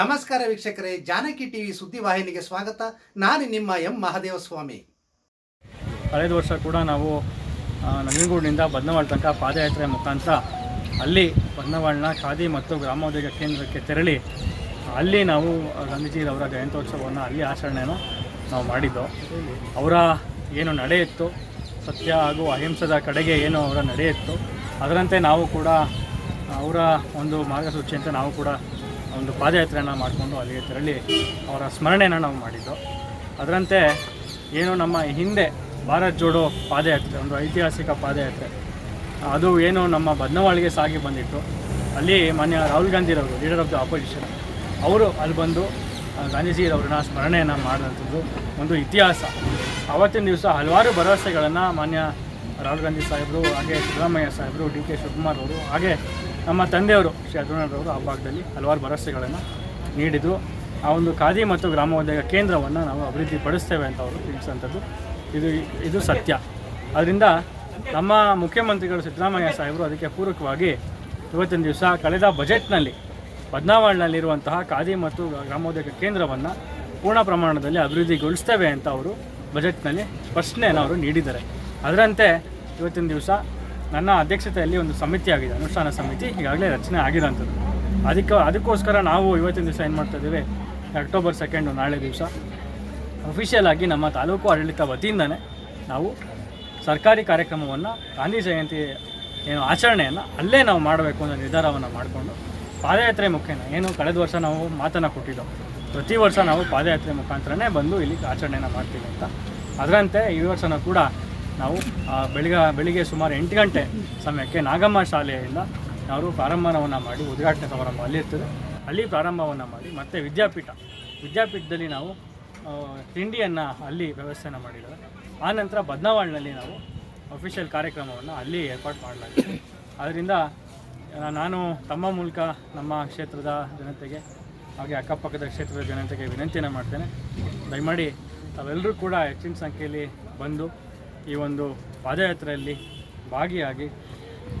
ನಮಸ್ಕಾರ ವೀಕ್ಷಕರೇ, ಜಾನಕಿ ಟಿವಿ ಸುದ್ದಿವಾಹಿನಿಗೆ ಸ್ವಾಗತ. ನಾನು ನಿಮ್ಮ ಎಂ ಮಹಾದೇವ ಸ್ವಾಮಿ ಕಳೆದ ವರ್ಷ ಕೂಡ ನಾವು ನಂಜನಗೂಡಿನಿಂದ ಬದನವಾಳ ತನಕ ಪಾದಯಾತ್ರೆ ಮುಖಾಂತರ ಅಲ್ಲಿ ಬದನವಾಳನ ಖಾದಿ ಮತ್ತು ಗ್ರಾಮೋದ್ಯೋಗ ಕೇಂದ್ರಕ್ಕೆ ತೆರಳಿ, ಅಲ್ಲಿ ನಾವು ಗಾಂಧೀಜಿಯವರ ಜಯಂತ್ಯೋತ್ಸವವನ್ನು ಅಲ್ಲಿ ಆಚರಣೆಯನ್ನು ನಾವು ಮಾಡಿದ್ದೋ, ಅವರ ಏನು ನಡೆಯಿತ್ತು, ಸತ್ಯ ಹಾಗೂ ಅಹಿಂಸದ ಕಡೆಗೆ ಏನು ಅವರ ನಡೆಯಿತ್ತು, ಅದರಂತೆ ನಾವು ಕೂಡ ಅವರ ಒಂದು ಮಾರ್ಗಸೂಚಿಯಂತೆ ನಾವು ಕೂಡ ಒಂದು ಪಾದಯಾತ್ರೆಯನ್ನು ಮಾಡಿಕೊಂಡು ಅಲ್ಲಿಗೆ ತೆರಳಿ ಅವರ ಸ್ಮರಣೆಯನ್ನು ನಾವು ಮಾಡಿದ್ದು. ಅದರಂತೆ ಏನು ನಮ್ಮ ಹಿಂದೆ ಭಾರತ್ ಜೋಡೋ ಪಾದಯಾತ್ರೆ, ಒಂದು ಐತಿಹಾಸಿಕ ಪಾದಯಾತ್ರೆ, ಅದು ಏನು ನಮ್ಮ ಬದನವಾಳಿಗೆ ಸಾಗಿ ಬಂದಿತ್ತು. ಅಲ್ಲಿ ಮಾನ್ಯ ರಾಹುಲ್ ಗಾಂಧಿರವರು ಲೀಡರ್ ಆಫ್ ದ ಆಪೋಸಿಷನ್ ಅವರು ಅಲ್ಲಿ ಬಂದು ಗಾಂಧೀಜಿರವ್ರನ್ನ ಸ್ಮರಣೆಯನ್ನು ಮಾಡಿದಂಥದ್ದು ಒಂದು ಇತಿಹಾಸ. ಆವತ್ತಿನ ದಿವಸ ಹಲವಾರು ಭರವಸೆಗಳನ್ನು ಮಾನ್ಯ ರಾಹುಲ್ ಗಾಂಧಿ ಸಾಹೇಬರು, ಹಾಗೆ ಸಿದ್ದರಾಮಯ್ಯ ಸಾಹೇಬರು, ಡಿ ಕೆ ಶಿವಕುಮಾರ್ ಅವರು ಹಾಗೆ ನಮ್ಮ ತಂದೆಯವರು ಶ್ರೀ ಅರ್ಜುನರವರು ಆ ಭಾಗದಲ್ಲಿ ಹಲವಾರು ಭರವಸೆಗಳನ್ನು ನೀಡಿದರು. ಆ ಒಂದು ಖಾದಿ ಮತ್ತು ಗ್ರಾಮೋದ್ಯೋಗ ಕೇಂದ್ರವನ್ನು ನಾವು ಅಭಿವೃದ್ಧಿಪಡಿಸ್ತೇವೆ ಅಂತ ಅವರು ತಿಳಿಸುವಂಥದ್ದು ಇದು ಇದು ಸತ್ಯ. ಅದರಿಂದ ನಮ್ಮ ಮುಖ್ಯಮಂತ್ರಿಗಳು ಸಿದ್ದರಾಮಯ್ಯ ಸಾಹೇಬರು ಅದಕ್ಕೆ ಪೂರಕವಾಗಿ ಇವತ್ತಿನ ದಿವಸ ಕಳೆದ ಬಜೆಟ್ನಲ್ಲಿ ಬದನಾವಳಿನಲ್ಲಿರುವಂತಹ ಖಾದಿ ಮತ್ತು ಗ್ರಾಮೋದ್ಯೋಗ ಕೇಂದ್ರವನ್ನು ಪೂರ್ಣ ಪ್ರಮಾಣದಲ್ಲಿ ಅಭಿವೃದ್ಧಿಗೊಳಿಸ್ತೇವೆ ಅಂತ ಅವರು ಬಜೆಟ್ನಲ್ಲಿ ಸ್ಪಷ್ಟನೆಯನ್ನು ಅವರು ನೀಡಿದ್ದಾರೆ. ಅದರಂತೆ ಇವತ್ತಿನ ದಿವಸ ನನ್ನ ಅಧ್ಯಕ್ಷತೆಯಲ್ಲಿ ಒಂದು ಸಮಿತಿ ಆಗಿದೆ, ಅನುಷ್ಠಾನ ಸಮಿತಿ. ಈಗಾಗಲೇ ರಚನೆ ಆಗಿರೋಂಥದ್ದು ಅದಕ್ಕೆ ಅದಕ್ಕೋಸ್ಕರ ನಾವು ಇವತ್ತಿನ ದಿವಸ ಏನು ಮಾಡ್ತಾ ಇದ್ದೀವಿ? ಅಕ್ಟೋಬರ್ ಸೆಕೆಂಡು ನಾಳೆ ದಿವಸ. ಅಫಿಷಿಯಲ್ ಆಗಿ ನಮ್ಮ ತಾಲೂಕು ಆಡಳಿತ ವತಿಯಿಂದನೇ ನಾವು ಸರ್ಕಾರಿ ಕಾರ್ಯಕ್ರಮವನ್ನು ಗಾಂಧಿ ಜಯಂತಿ ಏನು ಆಚರಣೆಯನ್ನು ಅಲ್ಲೇ ನಾವು ಮಾಡಬೇಕು ಅನ್ನೋ ನಿರ್ಧಾರವನ್ನು ಮಾಡಿಕೊಂಡು ಪಾದಯಾತ್ರೆ ಮುಖೇನ ಏನು ಕಳೆದ ವರ್ಷ ನಾವು ಮಾತನ್ನು ಕೊಟ್ಟಿದ್ದೋ, ಪ್ರತಿ ವರ್ಷ ನಾವು ಪಾದಯಾತ್ರೆ ಮುಖಾಂತರನೇ ಬಂದು ಇಲ್ಲಿ ಆಚರಣೆಯನ್ನು ಮಾಡ್ತೀವಿ ಅಂತ. ಅದರಂತೆ ಈ ವರ್ಷನೂ ಕೂಡ ನಾವು ಬೆಳಿಗ್ಗೆ ಬೆಳಿಗ್ಗೆ ಸುಮಾರು ಎಂಟು ಗಂಟೆ ಸಮಯಕ್ಕೆ ನಾಗಮ್ಮ ಶಾಲೆಯಿಂದ ನಾವು ಪ್ರಾರಂಭವನ್ನು ಮಾಡಿ ಉದ್ಘಾಟನೆ ಸಮಾರಂಭ ಅಲ್ಲಿರ್ತದೆ ಅಲ್ಲಿ ಪ್ರಾರಂಭವನ್ನು ಮಾಡಿ ಮತ್ತು ವಿದ್ಯಾಪೀಠ, ವಿದ್ಯಾಪೀಠದಲ್ಲಿ ನಾವು ತಿಂಡಿಯನ್ನು ಅಲ್ಲಿ ವ್ಯವಸ್ಥೆನ ಮಾಡಿದ್ದಾರೆ. ಆನಂತರ ಬದ್ನಾವಾಳ್ನಲ್ಲಿ ನಾವು ಅಫಿಷಿಯಲ್ ಕಾರ್ಯಕ್ರಮವನ್ನು ಅಲ್ಲಿ ಏರ್ಪಾಡು ಮಾಡಲಾಗಿದೆ. ಆದ್ದರಿಂದ ನಾನು ತಮ್ಮ ಮೂಲಕ ನಮ್ಮ ಕ್ಷೇತ್ರದ ಜನತೆಗೆ ಹಾಗೆ ಅಕ್ಕಪಕ್ಕದ ಕ್ಷೇತ್ರದ ಜನತೆಗೆ ವಿನಂತಿಯನ್ನು ಮಾಡ್ತೇನೆ. ದಯಮಾಡಿ ತಾವೆಲ್ಲರೂ ಕೂಡ ಹೆಚ್ಚಿನ ಸಂಖ್ಯೆಯಲ್ಲಿ ಬಂದು ಈ ಒಂದು ಪಾದಯಾತ್ರೆಯಲ್ಲಿ ಭಾಗಿಯಾಗಿ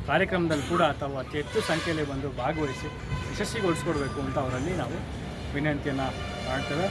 ಕಾರ್ಯಕ್ರಮದಲ್ಲಿ ಕೂಡ ತಾವು ಅತಿ ಹೆಚ್ಚು ಸಂಖ್ಯೆಯಲ್ಲಿ ಬಂದು ಭಾಗವಹಿಸಿ ಯಶಸ್ವಿಗೊಳಿಸ್ಕೊಡ್ಬೇಕು ಅಂತ ಅವರಲ್ಲಿ ನಾವು ವಿನಂತಿಯನ್ನು ಮಾಡ್ತೇವೆ.